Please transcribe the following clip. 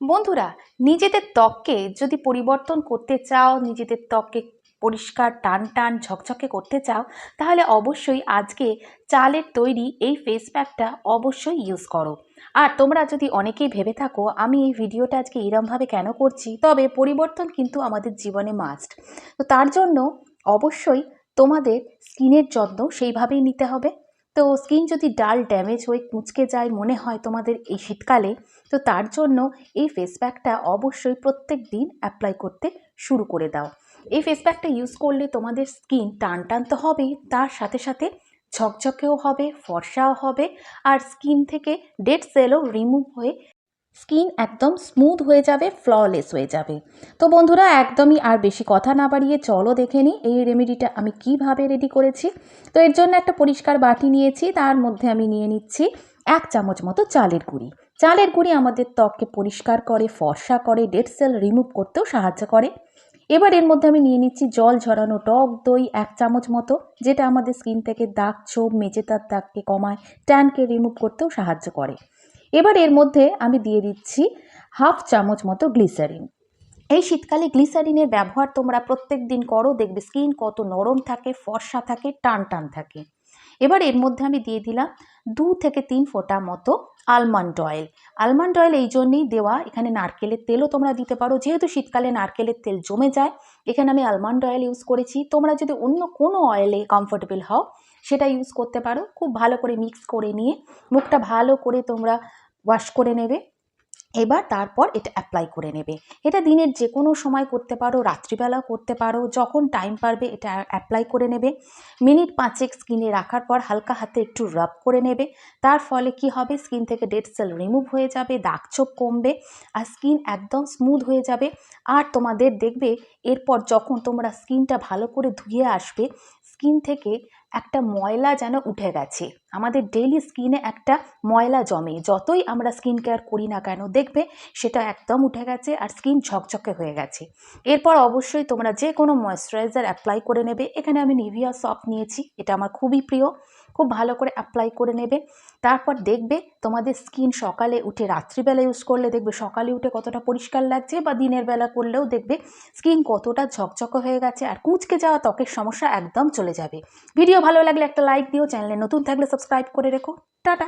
বন্ধুরা, নিজেদের ত্বককে যদি পরিবর্তন করতে চাও, নিজেদের ত্বককে পরিষ্কার টান টান ঝকঝকে করতে চাও, তাহলে অবশ্যই আজকে চালের তৈরি এই ফেস প্যাকটা অবশ্যই ইউজ করো। আর তোমরা যদি অনেকেই ভেবে থাকো, আমি এই ভিডিওটা আজকে এরমভাবে কেন করছি, তবে পরিবর্তন কিন্তু আমাদের জীবনে মাস্ট তো তার জন্য অবশ্যই তোমাদের স্কিনের যত্ন সেইভাবেই নিতে হবে। তো স্কিন যদি ডাল ড্যামেজ হয়ে কুঁচকে যায় মনে হয় তোমাদের এই শীতকালে, তো তার জন্য এই ফেস প্যাকটা অবশ্যই প্রত্যেক দিন অ্যাপ্লাই করতে শুরু করে দাও। এই ফেস প্যাকটা ইউজ করলে তোমাদের স্কিন টান টান তো হবেই, তার সাথে সাথে ঝকঝকেও হবে, ফর্সাও হবে, আর স্কিন থেকে ডেড সেলও রিমুভ হয়ে স্কিন একদম স্মুথ হয়ে যাবে, ফ্ললেস হয়ে যাবে। তো বন্ধুরা, একদমই আর বেশি কথা না বাড়িয়ে চলো দেখে নিই এই রেমেডিটা আমি কীভাবে রেডি করেছি। তো এর জন্য একটা পরিষ্কার বাটি নিয়েছি, তার মধ্যে আমি নিয়ে নিচ্ছি এক চামচ মতো চালের গুঁড়ি। চালের গুঁড়ি আমাদের ত্বককে পরিষ্কার করে, ফর্সা করে ডেড সেল রিমুভ করতেও সাহায্য করে। এবার এর মধ্যে আমি নিয়ে নিচ্ছি জল ঝরানো টক দই এক চামচ মতো, যেটা আমাদের স্কিন থেকে দাগ, ছোপ মেজেতার দাগকে কমায়, ট্যানকে রিমুভ করতেও সাহায্য করে। এবার এর মধ্যে আমি দিয়ে দিচ্ছি হাফ চামচ মতো গ্লিসারিন। এই শীতকালে গ্লিসারিনের ব্যবহার তোমরা প্রত্যেক দিন করো, দেখবে স্কিন কত নরম থাকে, ফর্সা থাকে, টান টান থাকে। এবার এর মধ্যে আমি দিয়ে দিলাম দু থেকে তিন ফোঁটা মতো আলমন্ড অয়েল আলমন্ড অয়েল এই জন্যেই দেওয়া, এখানে নারকেলের তেলও তোমরা দিতে পারো। যেহেতু শীতকালে নারকেলের তেল জমে যায়, এখানে আমি আলমন্ড অয়েল ইউজ করেছি। তোমরা যদি অন্য কোনো অয়েলে কমফোর্টেবল হও, সেটা ইউজ করতে পারো। খুব ভালো করে মিক্স করে নিয়ে, মুখটা ভালো করে তোমরা ওয়াশ করে নেবে। এবার তারপর এটা অ্যাপ্লাই করে নেবে। এটা দিনের যে কোনো সময় করতে পারো, রাত্রিবেলাও করতে পারো, যখন টাইম পারবে এটা অ্যাপ্লাই করে নেবে। মিনিট পাঁচেক স্কিনে রাখার পর হালকা হাতে একটু রাব করে নেবে। তার ফলে কি হবে? স্কিন থেকে ডেড সেল রিমুভ হয়ে যাবে, দাগ ছোপ কমবে আর স্কিন একদম স্মুথ হয়ে যাবে। আর তোমাদের দেখবে, এরপর যখন তোমরা স্কিনটা ভালো করে ধুয়ে আসবে স্কিন থেকে একটা ময়লা যেন উঠে গেছে। আমাদের ডেইলি স্কিনে একটা ময়লা জমে। যতই আমরা স্কিন কেয়ার করি না কেন, দেখবে সেটা একদম উঠে গেছে আর স্কিন ঝকঝকে হয়ে গেছে। এরপর অবশ্যই তোমরা যে কোনো ময়শ্চারাইজার অ্যাপ্লাই করে নেবে। এখানে আমি নিভিয়া সফট নিয়েছি, এটা আমার খুবই প্রিয়। খুব ভালো করে অ্যাপ্লাই করে নেবে। তারপর দেখবে তোমাদের স্কিন সকালে উঠে রাত্রিবেলা ইউজ করলে দেখবে সকালে উঠে কতটা পরিষ্কার লাগছে বা দিনের বেলা করলেও দেখবে স্কিন কতটা ঝকঝকে হয়ে গেছে আর কুঁচকে যাওয়া ত্বকের সমস্যা একদম চলে যাবে। ভিডিও ভালো লাগলে একটা লাইক দিও চ্যানেলে নতুন থাকলে সাবস্ক্রাইব করে রেখো। টাটা।